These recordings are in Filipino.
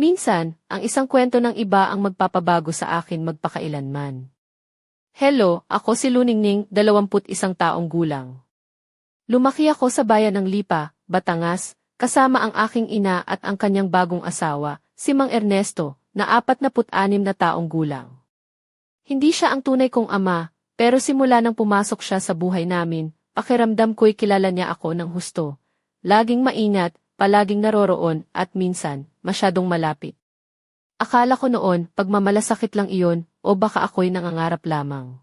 Minsan, ang isang kwento ng iba ang magpapabago sa akin magpakailanman. Hello, ako si Luningning, 21 taong gulang. Lumaki ako sa bayan ng Lipa, Batangas, kasama ang aking ina at ang kanyang bagong asawa, si Mang Ernesto, na 46 na taong gulang. Hindi siya ang tunay kong ama, pero simula nang pumasok siya sa buhay namin, pakiramdam ko'y kilala niya ako ng husto. Laging maingat, palaging naroroon, at minsan, masyadong malapit. Akala ko noon, pagmamalasakit lang iyon, o baka ako'y nangangarap lamang.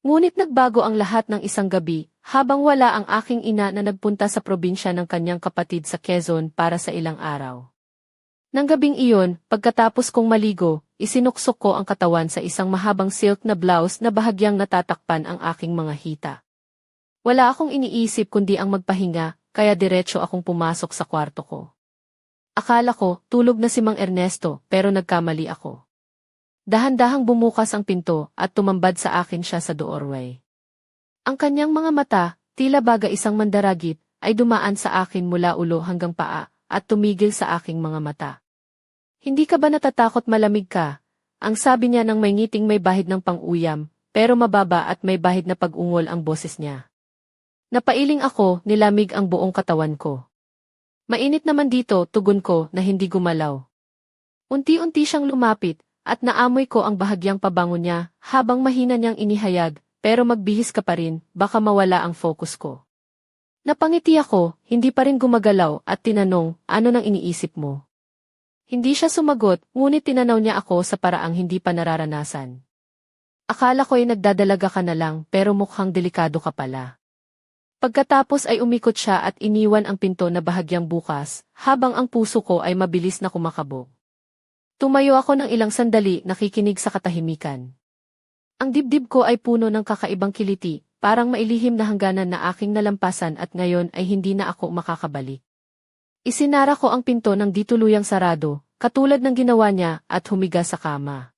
Ngunit nagbago ang lahat ng isang gabi, habang wala ang aking ina na nagpunta sa probinsya ng kanyang kapatid sa Quezon para sa ilang araw. Nang gabing iyon, pagkatapos kong maligo, isinuksok ko ang katawan sa isang mahabang silk na blouse na bahagyang natatakpan ang aking mga hita. Wala akong iniisip kundi ang magpahinga, kaya diretso akong pumasok sa kwarto ko. Akala ko, tulog na si Mang Ernesto, pero nagkamali ako. Dahan-dahang bumukas ang pinto at tumambad sa akin siya sa doorway. Ang kanyang mga mata, tila baga isang mandaragit, ay dumaan sa akin mula ulo hanggang paa at tumigil sa aking mga mata. Hindi ka ba natatakot malamig ka? Ang sabi niya nang may ngiting may bahid ng pang-uyam, pero mababa at may bahid na pag-ungol ang boses niya. Napailing ako, nilamig ang buong katawan ko. Mainit naman dito, tugon ko na hindi gumalaw. Unti-unti siyang lumapit, at naamoy ko ang bahagyang pabango niya, habang mahina niyang inihayag, pero magbihis ka pa rin, baka mawala ang focus ko. Napangiti ako, hindi pa rin gumagalaw, at tinanong, ano nang iniisip mo? Hindi siya sumagot, ngunit tinanaw niya ako sa paraang hindi pa nararanasan. Akala ko'y nagdadalaga ka na lang, pero mukhang delikado ka pala. Pagkatapos ay umikot siya at iniwan ang pinto na bahagyang bukas, habang ang puso ko ay mabilis na kumakabog. Tumayo ako ng ilang sandali nakikinig sa katahimikan. Ang dibdib ko ay puno ng kakaibang kiliti, parang mailihim na hangganan na aking nalampasan at ngayon ay hindi na ako makakabalik. Isinara ko ang pinto ng dituluyang sarado, katulad ng ginawa niya, at humiga sa kama.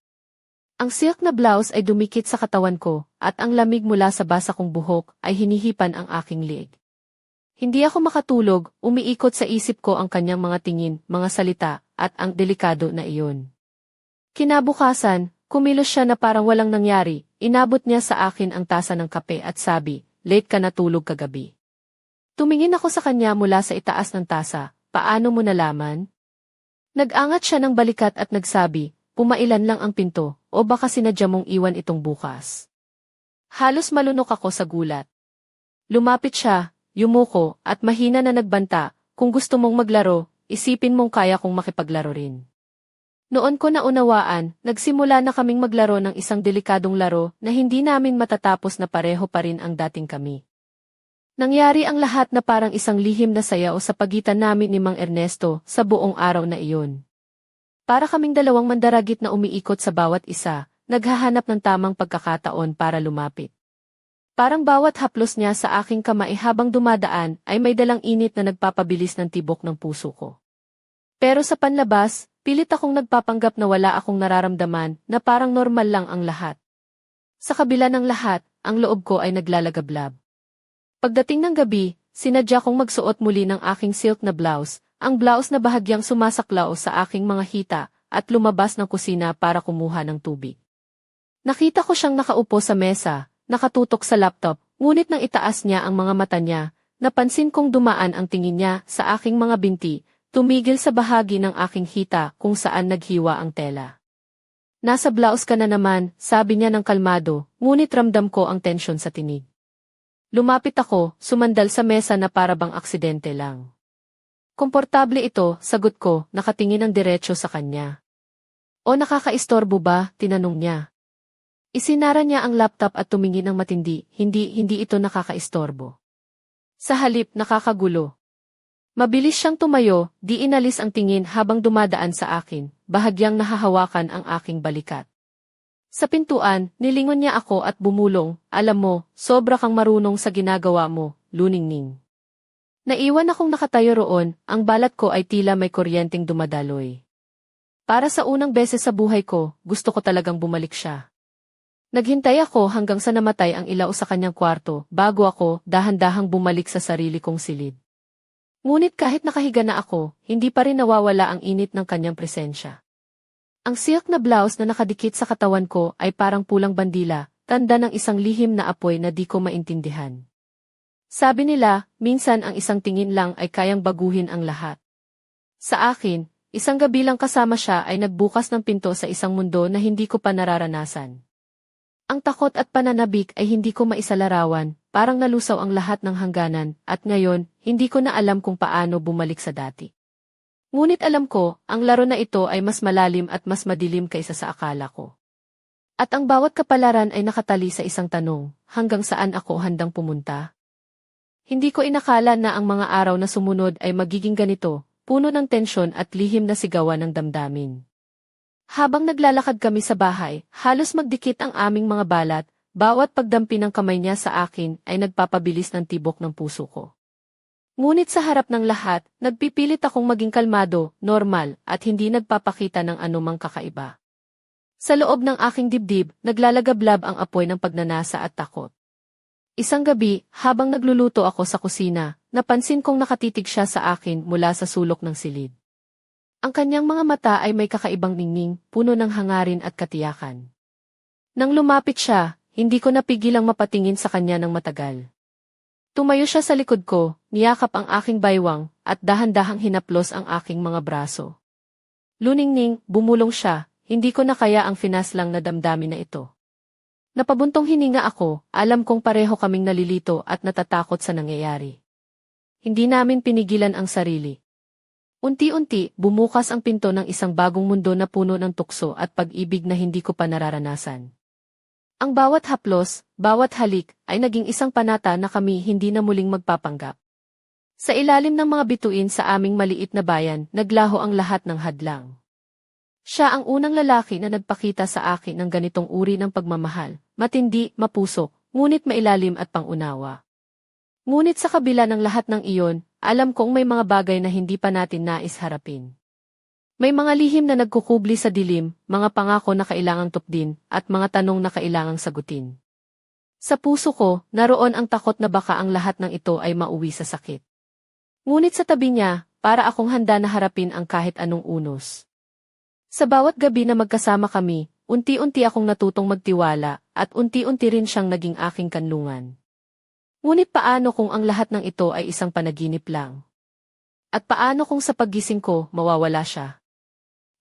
Ang silk na blouse ay dumikit sa katawan ko, at ang lamig mula sa basa kong buhok ay hinihipan ang aking liig. Hindi ako makatulog, umiikot sa isip ko ang kanyang mga tingin, mga salita, at ang delikado na iyon. Kinabukasan, kumilos siya na parang walang nangyari, inabot niya sa akin ang tasa ng kape at sabi, late ka natulog kagabi. Tumingin ako sa kanya mula sa itaas ng tasa, paano mo nalaman? Nag-angat siya ng balikat at nagsabi, pumailan lang ang pinto, o baka sinadya mong iwan itong bukas. Halos malunok ako sa gulat. Lumapit siya, yumuko, at mahina na nagbanta, kung gusto mong maglaro, isipin mong kaya kong makipaglaro rin. Noon ko naunawaan, nagsimula na kaming maglaro ng isang delikadong laro na hindi namin matatapos na pareho pa rin ang dating kami. Nangyari ang lahat na parang isang lihim na sayaw sa pagitan namin ni Mang Ernesto sa buong araw na iyon. Para kaming dalawang mandaragit na umiikot sa bawat isa, naghahanap ng tamang pagkakataon para lumapit. Parang bawat haplos niya sa aking kamay habang dumadaan ay may dalang init na nagpapabilis ng tibok ng puso ko. Pero sa panlabas, Pilit akong nagpapanggap na wala akong nararamdaman na parang normal lang ang lahat. Sa kabila ng lahat, ang loob ko ay naglalagablab. Pagdating ng gabi, sinadya kong magsuot muli ng aking silk na blouse, ang blouse na bahagyang sumasaklaw sa aking mga hita, at lumabas ng kusina para kumuha ng tubig. Nakita ko siyang nakaupo sa mesa, nakatutok sa laptop, ngunit nang itaas niya ang mga mata niya, napansin kong dumaan ang tingin niya sa aking mga binti, Tumigil sa bahagi ng aking hita kung saan naghiwa ang tela. Nasa blouse ka na naman, sabi niya ng kalmado, ngunit ramdam ko ang tensyon sa tinig. Lumapit ako, sumandal sa mesa na parabang aksidente lang. Komportable ito, sagot ko, nakatingin ng diretsyo sa kanya. O nakakaistorbo ba, tinanong niya. Isinara niya ang laptop at tumingin ng matindi, hindi, hindi ito nakakaistorbo. Sa halip, nakakagulo, Mabilis siyang tumayo, di inalis ang tingin habang dumadaan sa akin, bahagyang nahahawakan ang aking balikat. Sa pintuan, nilingon niya ako at bumulong, alam mo, sobra kang marunong sa ginagawa mo, luningning. Naiwan akong nakatayo roon, ang balat ko ay tila may kuryenteng dumadaloy. Para sa unang beses sa buhay ko, gusto ko talagang bumalik siya. Naghintay ako hanggang sa namatay ang ilaw sa kanyang kwarto, bago ako, dahan-dahang bumalik sa sarili kong silid. Ngunit kahit nakahiga na ako, hindi pa rin nawawala ang init ng kanyang presensya. Ang silk na blouse na nakadikit sa katawan ko ay parang pulang bandila, tanda ng isang lihim na apoy na di ko maintindihan. Sabi nila, minsan ang isang tingin lang ay kayang baguhin ang lahat. Sa akin, isang gabi lang kasama siya ay nagbukas ng pinto sa isang mundo na hindi ko pa nararanasan. Ang takot at pananabik ay hindi ko maisalarawan, parang nalusaw ang lahat ng hangganan, at ngayon, hindi ko na alam kung paano bumalik sa dati. Ngunit alam ko, ang laro na ito ay mas malalim at mas madilim kaysa sa akala ko. At ang bawat kapalaran ay nakatali sa isang tanong, hanggang saan ako handang pumunta? Hindi ko inakala na ang mga araw na sumunod ay magiging ganito, puno ng tensyon at lihim na sigawan ng damdamin. Habang naglalakad kami sa bahay, halos magdikit ang aming mga balat, bawat pagdampi ng kamay niya sa akin ay nagpapabilis ng tibok ng puso ko. Ngunit sa harap ng lahat, nagpipilit akong maging kalmado, normal, at hindi nagpapakita ng anumang kakaiba. Sa loob ng aking dibdib, naglalagablab ang apoy ng pagnanasa at takot. Isang gabi, habang nagluluto ako sa kusina, napansin kong nakatitig siya sa akin mula sa sulok ng silid. Ang kanyang mga mata ay may kakaibang ningning, puno ng hangarin at katiyakan. Nang lumapit siya, hindi ko napigilang mapatingin sa kanya ng matagal. Tumayo siya sa likod ko, niyakap ang aking baywang, at dahan-dahang hinaplos ang aking mga braso. Luningning, bumulong siya, hindi ko na kaya ang finaslang na damdamin na ito. Napabuntong hininga ako, alam kong pareho kaming nalilito at natatakot sa nangyayari. Hindi namin pinigilan ang sarili. Unti-unti, bumukas ang pinto ng isang bagong mundo na puno ng tukso at pag-ibig na hindi ko pa nararanasan. Ang bawat haplos, bawat halik, ay naging isang panata na kami hindi na muling magpapanggap. Sa ilalim ng mga bituin sa aming maliit na bayan, naglaho ang lahat ng hadlang. Siya ang unang lalaki na nagpakita sa akin ng ganitong uri ng pagmamahal, matindi, mapusok, ngunit mailalim at pangunawa. Ngunit sa kabila ng lahat ng iyon, alam kong may mga bagay na hindi pa natin nais harapin. May mga lihim na nagkukubli sa dilim, mga pangako na kailangang tupdin, at mga tanong na kailangang sagutin. Sa puso ko, naroon ang takot na baka ang lahat ng ito ay mauwi sa sakit. Ngunit sa tabi niya, para akong handa na harapin ang kahit anong unos. Sa bawat gabi na magkasama kami, unti-unti akong natutong magtiwala, at unti-unti rin siyang naging aking kanlungan. Ngunit paano kung ang lahat ng ito ay isang panaginip lang? At paano kung sa paggising ko, mawawala siya?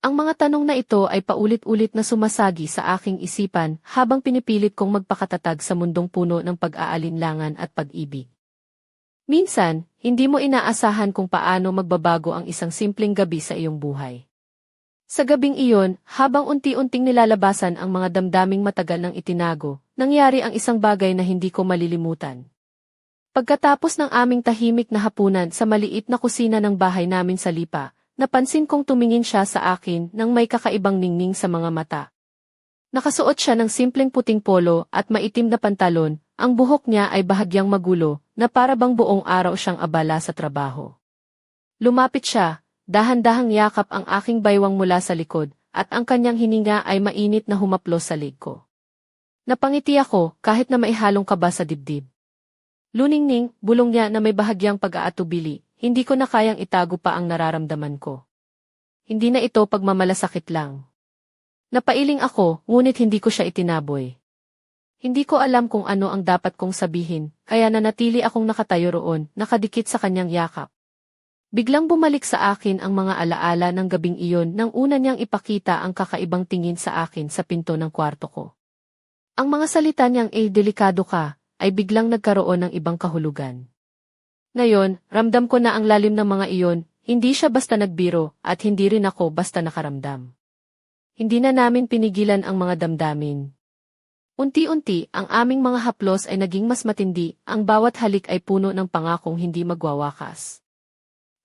Ang mga tanong na ito ay paulit-ulit na sumasagi sa aking isipan habang pinipilit kong magpakatatag sa mundong puno ng pag-aalinlangan at pag-ibig. Minsan, hindi mo inaasahan kung paano magbabago ang isang simpleng gabi sa iyong buhay. Sa gabing iyon, habang unti-unting nilalabasan ang mga damdaming matagal ng itinago, nangyari ang isang bagay na hindi ko malilimutan. Pagkatapos ng aming tahimik na hapunan sa maliit na kusina ng bahay namin sa Lipa, napansin kong tumingin siya sa akin nang may kakaibang ningning sa mga mata. Nakasuot siya ng simpleng puting polo at maitim na pantalon, ang buhok niya ay bahagyang magulo, na para bang buong araw siyang abala sa trabaho. Lumapit siya, dahan-dahang yakap ang aking baywang mula sa likod, at ang kanyang hininga ay mainit na humaplos sa lig ko. Napangiti ako kahit na maihalong kaba sa dibdib. Luningning, bulong niya na may bahagyang pag-aatubili, hindi ko na kayang itago pa ang nararamdaman ko. Hindi na ito pagmamalasakit lang. Napailing ako, ngunit hindi ko siya itinaboy. Hindi ko alam kung ano ang dapat kong sabihin, kaya nanatili akong nakatayo roon, nakadikit sa kanyang yakap. Biglang bumalik sa akin ang mga alaala ng gabing iyon nang una niyang ipakita ang kakaibang tingin sa akin sa pinto ng kwarto ko. Ang mga salita niyang eh delikado ka, ay biglang nagkaroon ng ibang kahulugan. Ngayon, ramdam ko na ang lalim ng mga iyon, hindi siya basta nagbiro, at hindi rin ako basta nakaramdam. Hindi na namin pinigilan ang mga damdamin. Unti-unti, ang aming mga haplos ay naging mas matindi, ang bawat halik ay puno ng pangakong hindi magwawakas.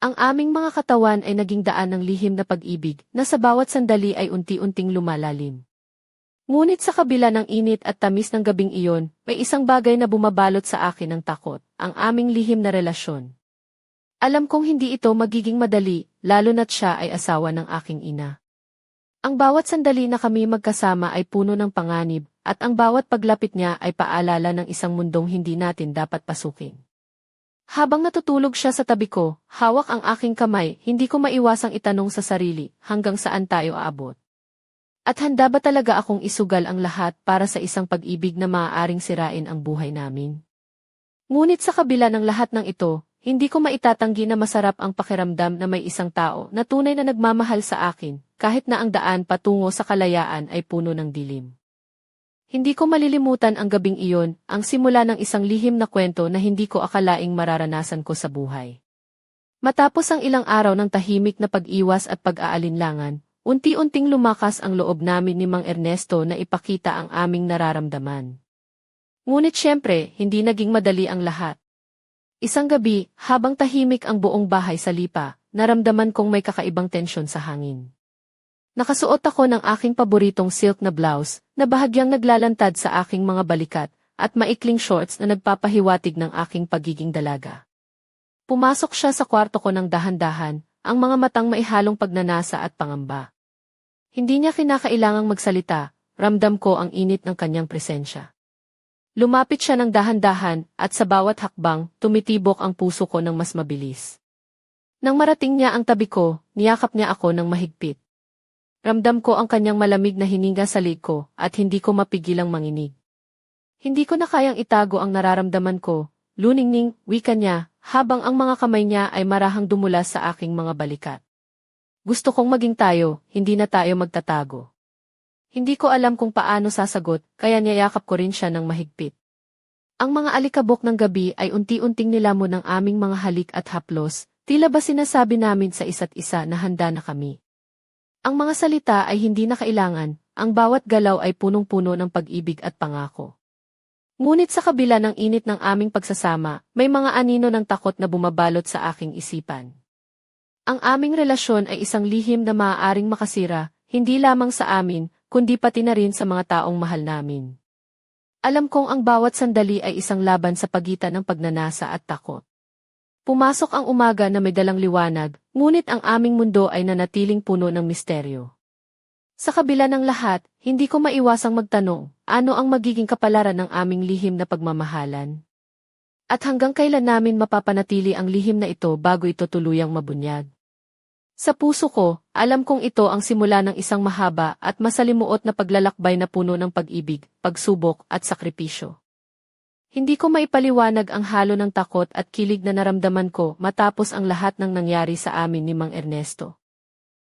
Ang aming mga katawan ay naging daan ng lihim na pag-ibig, na sa bawat sandali ay unti-unting lumalalim. Ngunit sa kabila ng init at tamis ng gabing iyon, may isang bagay na bumabalot sa akin ng takot, ang aming lihim na relasyon. Alam kong hindi ito magiging madali, lalo na't siya ay asawa ng aking ina. Ang bawat sandali na kami magkasama ay puno ng panganib, at ang bawat paglapit niya ay paalala ng isang mundong hindi natin dapat pasukin. Habang natutulog siya sa tabi ko, hawak ang aking kamay, hindi ko maiwasang itanong sa sarili hanggang saan tayo aabot. At handa ba talaga akong isugal ang lahat para sa isang pag-ibig na maaaring sirain ang buhay namin? Ngunit sa kabila ng lahat ng ito, hindi ko maitatanggi na masarap ang pakiramdam na may isang tao na tunay na nagmamahal sa akin, kahit na ang daan patungo sa kalayaan ay puno ng dilim. Hindi ko malilimutan ang gabing iyon, ang simula ng isang lihim na kwento na hindi ko akalaing mararanasan ko sa buhay. Matapos ang ilang araw ng tahimik na pag-iwas at pag-aalinlangan, unti-unting lumakas ang loob namin ni Mang Ernesto na ipakita ang aming nararamdaman. Ngunit siyempre, hindi naging madali ang lahat. Isang gabi, habang tahimik ang buong bahay sa lipa, naramdaman kong may kakaibang tensyon sa hangin. Nakasuot ako ng aking paboritong silk na blouse, na bahagyang naglalantad sa aking mga balikat, at maikling shorts na nagpapahiwatig ng aking pagiging dalaga. Pumasok siya sa kwarto ko ng dahan-dahan, ang mga matang maihalong pagnanasa at pangamba. Hindi niya kinakailangang magsalita, ramdam ko ang init ng kanyang presensya. Lumapit siya ng dahan-dahan, at sa bawat hakbang, tumitibok ang puso ko ng mas mabilis. Nang marating niya ang tabi ko, niyakap niya ako ng mahigpit. Ramdam ko ang kanyang malamig na hininga sa lig ko at hindi ko mapigilang manginig. Hindi ko na kayang itago ang nararamdaman ko, luningning, wika niya, habang ang mga kamay niya ay marahang dumulas sa aking mga balikat. Gusto kong maging tayo, hindi na tayo magtatago. Hindi ko alam kung paano sasagot, kaya niyayakap ko rin siya ng mahigpit. Ang mga alikabok ng gabi ay unti-unting nilamon ng aming mga halik at haplos, tila ba sinasabi namin sa isa't isa na handa na kami. Ang mga salita ay hindi na kailangan, ang bawat galaw ay punong-puno ng pag-ibig at pangako. Ngunit sa kabila ng init ng aming pagsasama, may mga anino ng takot na bumabalot sa aking isipan. Ang aming relasyon ay isang lihim na maaaring makasira, hindi lamang sa amin, kundi pati na rin sa mga taong mahal namin. Alam kong ang bawat sandali ay isang laban sa pagitan ng pagnanasa at takot. Pumasok ang umaga na may dalang liwanag, ngunit ang aming mundo ay nanatiling puno ng misteryo. Sa kabila ng lahat, hindi ko maiwasang magtanong, ano ang magiging kapalaran ng aming lihim na pagmamahalan? At hanggang kailan namin mapapanatili ang lihim na ito bago ito tuluyang mabunyag? Sa puso ko, alam kong ito ang simula ng isang mahaba at masalimuot na paglalakbay na puno ng pag-ibig, pagsubok at sakripisyo. Hindi ko maipaliwanag ang halo ng takot at kilig na naramdaman ko matapos ang lahat ng nangyari sa amin ni Mang Ernesto.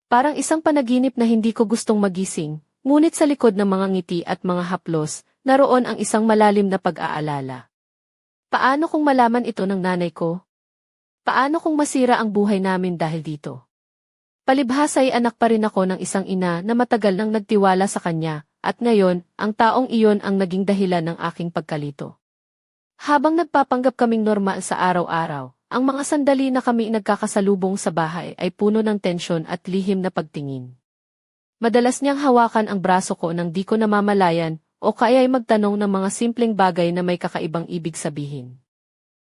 Parang isang panaginip na hindi ko gustong magising, ngunit sa likod ng mga ngiti at mga haplos, naroon ang isang malalim na pag-aalala. Paano kung malaman ito ng nanay ko? Paano kung masira ang buhay namin dahil dito? Palibhasa ay anak pa rin ako ng isang ina na matagal nang nagtiwala sa kanya, at ngayon, ang taong iyon ang naging dahilan ng aking pagkalito. Habang nagpapanggap kaming normal sa araw-araw, ang mga sandali na kami nagkakasalubong sa bahay ay puno ng tensyon at lihim na pagtingin. Madalas niyang hawakan ang braso ko nang di ko namamalayan o kaya ay magtanong ng mga simpleng bagay na may kakaibang ibig sabihin.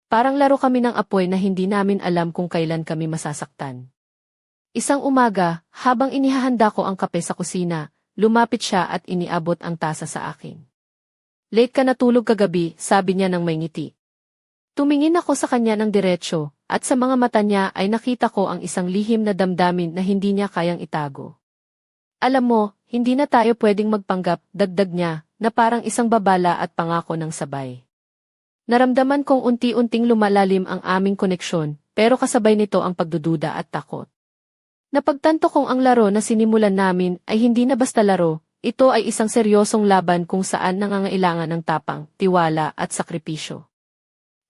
Parang laro kami ng apoy na hindi namin alam kung kailan kami masasaktan. Isang umaga, habang inihahanda ko ang kape sa kusina, lumapit siya at iniabot ang tasa sa akin. Late ka natulog kagabi, sabi niya ng may ngiti. Tumingin ako sa kanya ng diretsyo, at sa mga mata niya ay nakita ko ang isang lihim na damdamin na hindi niya kayang itago. Alam mo, hindi na tayo pwedeng magpanggap, dagdag niya, na parang isang babala at pangako ng sabay. Naramdaman kong unti-unting lumalalim ang aming koneksyon, pero kasabay nito ang pagdududa at takot. Napagtanto kong ang laro na sinimulan namin ay hindi na basta laro, ito ay isang seryosong laban kung saan nangangailangan ng tapang, tiwala at sakripisyo.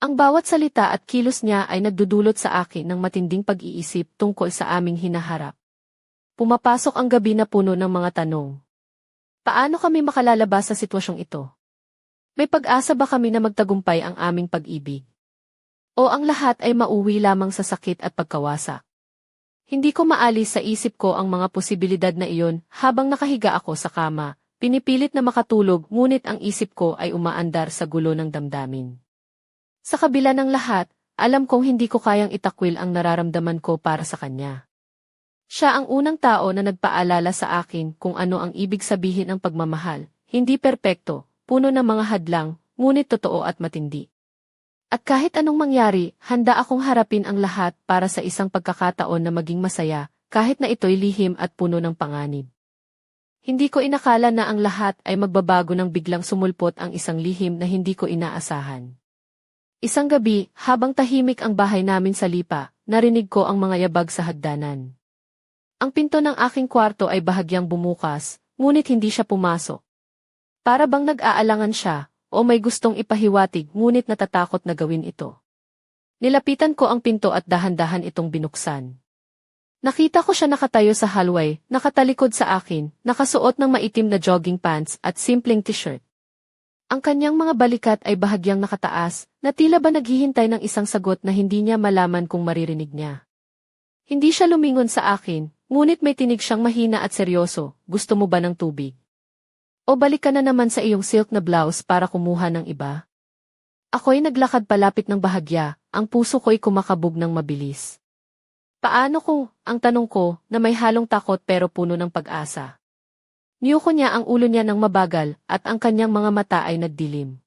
Ang bawat salita at kilos niya ay nagdudulot sa akin ng matinding pag-iisip tungkol sa aming hinaharap. Pumapasok ang gabi na puno ng mga tanong. Paano kami makalalabas sa sitwasyong ito? May pag-asa ba kami na magtagumpay ang aming pag-ibig? O ang lahat ay mauwi lamang sa sakit at pagkawasak? Hindi ko maalis sa isip ko ang mga posibilidad na iyon habang nakahiga ako sa kama, pinipilit na makatulog ngunit ang isip ko ay umaandar sa gulo ng damdamin. Sa kabila ng lahat, alam kong hindi ko kayang itakwil ang nararamdaman ko para sa kanya. Siya ang unang tao na nagpaalala sa akin kung ano ang ibig sabihin ng pagmamahal, hindi perpekto, puno ng mga hadlang, ngunit totoo at matindi. At kahit anong mangyari, handa akong harapin ang lahat para sa isang pagkakataon na maging masaya, kahit na ito'y lihim at puno ng panganib. Hindi ko inakala na ang lahat ay magbabago nang biglang sumulpot ang isang lihim na hindi ko inaasahan. Isang gabi, habang tahimik ang bahay namin sa lipa, narinig ko ang mga yabag sa hagdanan. Ang pinto ng aking kwarto ay bahagyang bumukas, ngunit hindi siya pumasok. Para bang nag-aalangan siya, o may gustong ipahiwatig ngunit natatakot na gawin ito. Nilapitan ko ang pinto at dahan-dahan itong binuksan. Nakita ko siya nakatayo sa hallway, nakatalikod sa akin, nakasuot ng maitim na jogging pants at simpleng t-shirt. Ang kanyang mga balikat ay bahagyang nakataas, na tila ba naghihintay ng isang sagot na hindi niya malaman kung maririnig niya. Hindi siya lumingon sa akin, ngunit may tinig siyang mahina at seryoso, gusto mo ba ng tubig? O balik ka na naman sa iyong silk na blouse para kumuha ng iba? Ako'y naglakad palapit ng bahagya, ang puso ko'y kumakabog ng mabilis. Paano ko, ang tanong ko, na may halong takot pero puno ng pag-asa. Niyuko niya ang ulo niya ng mabagal at ang kanyang mga mata ay nagdilim.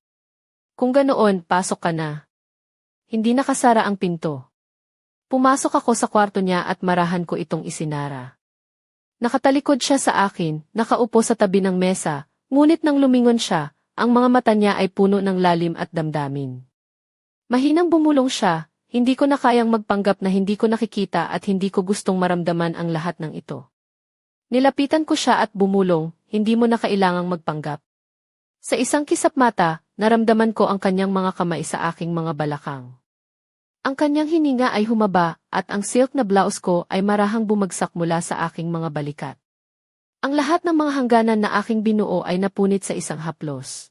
Kung ganoon, pasok ka na. Hindi nakasara ang pinto. Pumasok ako sa kwarto niya at marahan ko itong isinara. Nakatalikod siya sa akin, nakaupo sa tabi ng mesa, ngunit nang lumingon siya, ang mga mata niya ay puno ng lalim at damdamin. Mahinang bumulong siya, hindi ko na kayang magpanggap na hindi ko nakikita at hindi ko gustong maramdaman ang lahat ng ito. Nilapitan ko siya at bumulong, hindi mo na kailangang magpanggap. Sa isang kisap mata, naramdaman ko ang kanyang mga kamay sa aking mga balakang. Ang kanyang hininga ay humaba, at ang silk na blouse ko ay marahang bumagsak mula sa aking mga balikat. Ang lahat ng mga hangganan na aking binuo ay napunit sa isang haplos.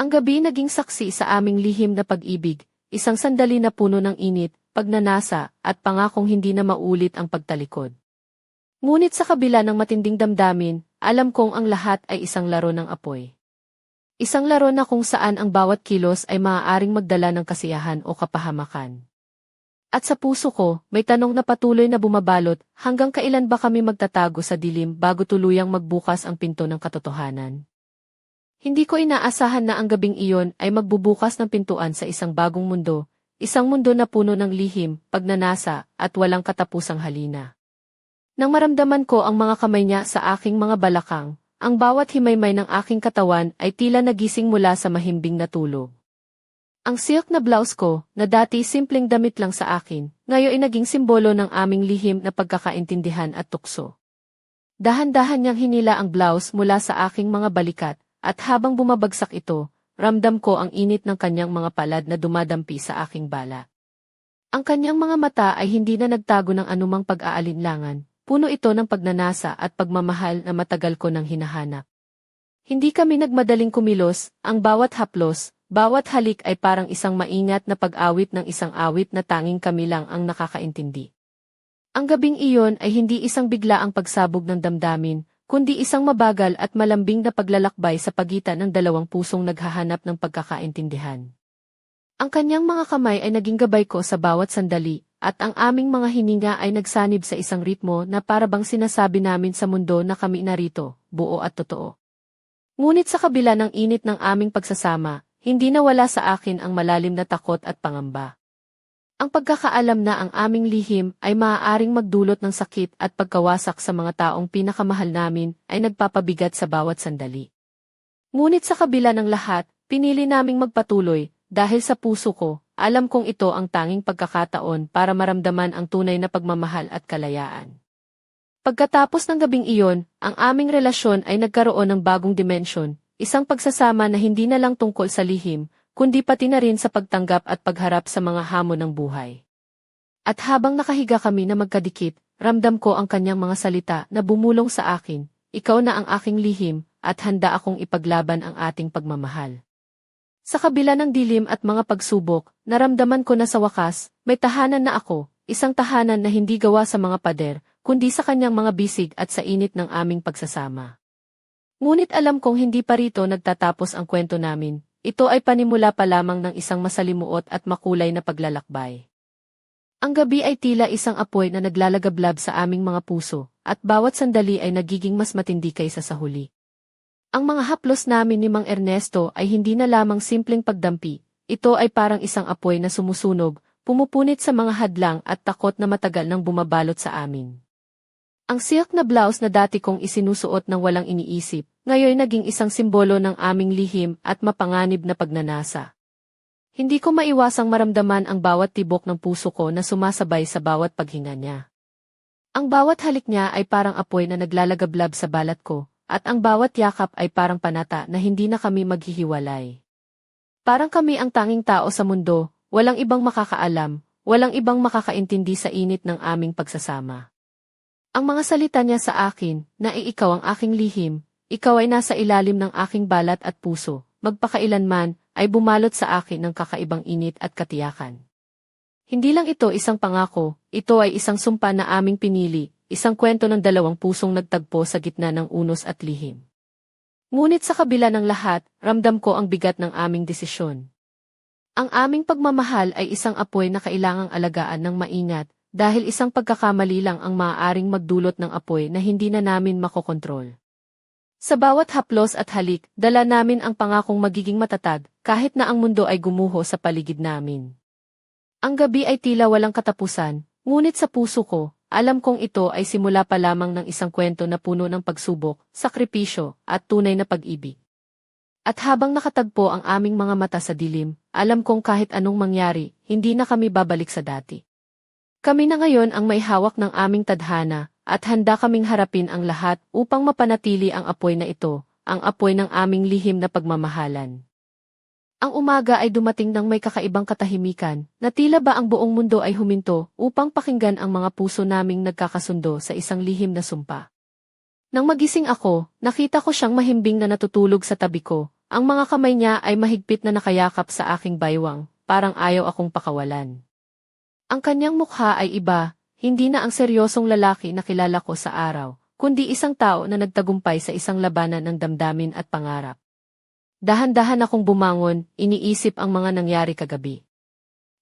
Ang gabi naging saksi sa aming lihim na pag-ibig, isang sandali na puno ng init, pagnanasa, at pangakong hindi na maulit ang pagtalikod. Ngunit sa kabila ng matinding damdamin, alam kong ang lahat ay isang laro ng apoy. Isang laro na kung saan ang bawat kilos ay maaaring magdala ng kasiyahan o kapahamakan. At sa puso ko, may tanong na patuloy na bumabalot, hanggang kailan ba kami magtatago sa dilim bago tuluyang magbukas ang pinto ng katotohanan? Hindi ko inaasahan na ang gabing iyon ay magbubukas ng pintuan sa isang bagong mundo, isang mundo na puno ng lihim, pagnanasa, at walang katapusang halina. Nang maramdaman ko ang mga kamay niya sa aking mga balakang, ang bawat himaymay ng aking katawan ay tila nagising mula sa mahimbing na tulog. Ang silk na blouse ko, na dati simpleng damit lang sa akin, ngayon ay naging simbolo ng aming lihim na pagkakaintindihan at tukso. Dahan-dahan niyang hinila ang blouse mula sa aking mga balikat, at habang bumabagsak ito, ramdam ko ang init ng kanyang mga palad na dumadampi sa aking bala. Ang kanyang mga mata ay hindi na nagtago ng anumang pag-aalinlangan, Puno ito ng pagnanasa at pagmamahal na matagal ko nang hinahanap. Hindi kami nagmadaling kumilos, ang bawat haplos, bawat halik ay parang isang maingat na pag-awit ng isang awit na tanging kami lang ang nakakaintindi. Ang gabing iyon ay hindi isang bigla ang pagsabog ng damdamin, kundi isang mabagal at malambing na paglalakbay sa pagitan ng dalawang pusong naghahanap ng pagkakaintindihan. Ang kanyang mga kamay ay naging gabay ko sa bawat sandali, at ang aming mga hininga ay nagsanib sa isang ritmo na parabang sinasabi namin sa mundo na kami narito, buo at totoo. Ngunit sa kabila ng init ng aming pagsasama, hindi nawala sa akin ang malalim na takot at pangamba. Ang pagkakaalam na ang aming lihim ay maaaring magdulot ng sakit at pagkawasak sa mga taong pinakamahal namin ay nagpapabigat sa bawat sandali. Ngunit sa kabila ng lahat, pinili naming magpatuloy dahil sa puso ko, alam kong ito ang tanging pagkakataon para maramdaman ang tunay na pagmamahal at kalayaan. Pagkatapos ng gabing iyon, ang aming relasyon ay nagkaroon ng bagong dimensyon, isang pagsasama na hindi na lang tungkol sa lihim, kundi pati na rin sa pagtanggap at pagharap sa mga hamon ng buhay. At habang nakahiga kami na magkadikit, ramdam ko ang kanyang mga salita na bumulong sa akin, ikaw na ang aking lihim, at handa akong ipaglaban ang ating pagmamahal. Sa kabila ng dilim at mga pagsubok, naramdaman ko na sa wakas, may tahanan na ako, isang tahanan na hindi gawa sa mga pader, kundi sa kanyang mga bisig at sa init ng aming pagsasama. Ngunit alam kong hindi pa rito nagtatapos ang kwento namin, ito ay panimula pa lamang ng isang masalimuot at makulay na paglalakbay. Ang gabi ay tila isang apoy na naglalagablab sa aming mga puso, at bawat sandali ay nagiging mas matindi kaysa sa huli. Ang mga haplos namin ni Mang Ernesto ay hindi na lamang simpleng pagdampi, ito ay parang isang apoy na sumusunog, pumupunit sa mga hadlang at takot na matagal nang bumabalot sa amin. Ang silk na blouse na dati kong isinusuot ng walang iniisip, ngayon naging isang simbolo ng aming lihim at mapanganib na pagnanasa. Hindi ko maiwasang maramdaman ang bawat tibok ng puso ko na sumasabay sa bawat paghinga niya. Ang bawat halik niya ay parang apoy na naglalagablab sa balat ko, at ang bawat yakap ay parang panata na hindi na kami maghihiwalay. Parang kami ang tanging tao sa mundo, walang ibang makakaalam, walang ibang makakaintindi sa init ng aming pagsasama. Ang mga salita niya sa akin, na ikaw ang aking lihim, ikaw ay nasa ilalim ng aking balat at puso, magpakailanman, ay bumalot sa akin ng kakaibang init at katiyakan. Hindi lang ito isang pangako, ito ay isang sumpa na aming pinili, isang kwento ng dalawang pusong nagtagpo sa gitna ng unos at lihim. Ngunit sa kabila ng lahat, ramdam ko ang bigat ng aming desisyon. Ang aming pagmamahal ay isang apoy na kailangang alagaan ng maingat, dahil isang pagkakamali lang ang maaaring magdulot ng apoy na hindi na namin makokontrol. Sa bawat haplos at halik, dala namin ang pangakong magiging matatag, kahit na ang mundo ay gumuho sa paligid namin. Ang gabi ay tila walang katapusan, ngunit sa puso ko, alam kong ito ay simula pa lamang ng isang kwento na puno ng pagsubok, sakripisyo, at tunay na pag-ibig. At habang nakatagpo ang aming mga mata sa dilim, alam kong kahit anong mangyari, hindi na kami babalik sa dati. Kami na ngayon ang may hawak ng aming tadhana, at handa kaming harapin ang lahat upang mapanatili ang apoy na ito, ang apoy ng aming lihim na pagmamahalan. Ang umaga ay dumating ng may kakaibang katahimikan, na tila ba ang buong mundo ay huminto upang pakinggan ang mga puso naming nagkakasundo sa isang lihim na sumpa. Nang magising ako, nakita ko siyang mahimbing na natutulog sa tabi ko, ang mga kamay niya ay mahigpit na nakayakap sa aking baywang, parang ayaw akong pakawalan. Ang kanyang mukha ay iba, hindi na ang seryosong lalaki na kilala ko sa araw, kundi isang tao na nagtagumpay sa isang labanan ng damdamin at pangarap. Dahan-dahan akong bumangon, iniisip ang mga nangyari kagabi.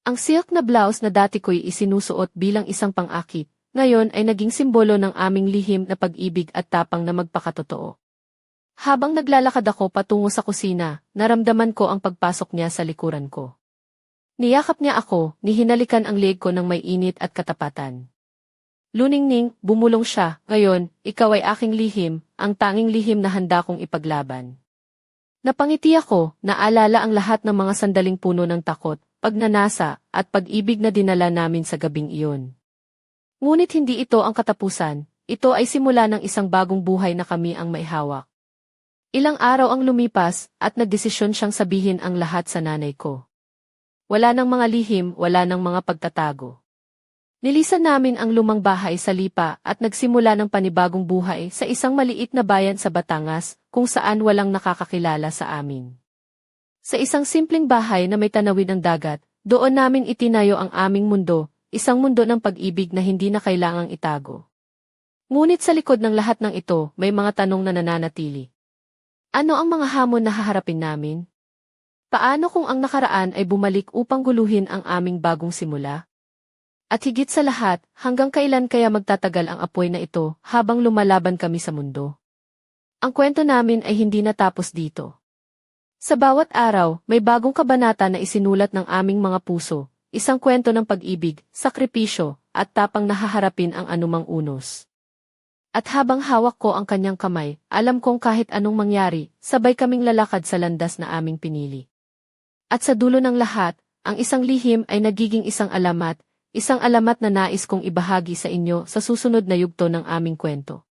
Ang silk na blouse na dati ko'y isinusuot bilang isang pang-akit, ngayon ay naging simbolo ng aming lihim na pag-ibig at tapang na magpakatotoo. Habang naglalakad ako patungo sa kusina, naramdaman ko ang pagpasok niya sa likuran ko. Niyakap niya ako, nihinalikan ang leg ko ng may init at katapatan. Luningning, bumulong siya, ngayon, ikaw ay aking lihim, ang tanging lihim na handa kong ipaglaban. Napangiti ako, naalala ang lahat ng mga sandaling puno ng takot, pagnanasa, at pag-ibig na dinala namin sa gabing iyon. Ngunit hindi ito ang katapusan, ito ay simula ng isang bagong buhay na kami ang maihawak. Ilang araw ang lumipas, at nagdesisyon siyang sabihin ang lahat sa nanay ko. Wala ng mga lihim, wala ng mga pagtatago. Nilisan namin ang lumang bahay sa Lipa at nagsimula ng panibagong buhay sa isang maliit na bayan sa Batangas kung saan walang nakakakilala sa amin. Sa isang simpleng bahay na may tanawid ng dagat, doon namin itinayo ang aming mundo, isang mundo ng pag-ibig na hindi na kailangang itago. Ngunit sa likod ng lahat ng ito, may mga tanong na nananatili. Ano ang mga hamon na haharapin namin? Paano kung ang nakaraan ay bumalik upang guluhin ang aming bagong simula? At higit sa lahat, hanggang kailan kaya magtatagal ang apoy na ito habang lumalaban kami sa mundo? Ang kwento namin ay hindi natapos dito. Sa bawat araw, may bagong kabanata na isinulat ng aming mga puso, isang kwento ng pag-ibig, sakripisyo, at tapang nahaharapin ang anumang unos. At habang hawak ko ang kanyang kamay, alam kong kahit anong mangyari, sabay kaming lalakad sa landas na aming pinili. At sa dulo ng lahat, ang isang lihim ay nagiging isang alamat, isang alamat na nais kong ibahagi sa inyo sa susunod na yugto ng aming kwento.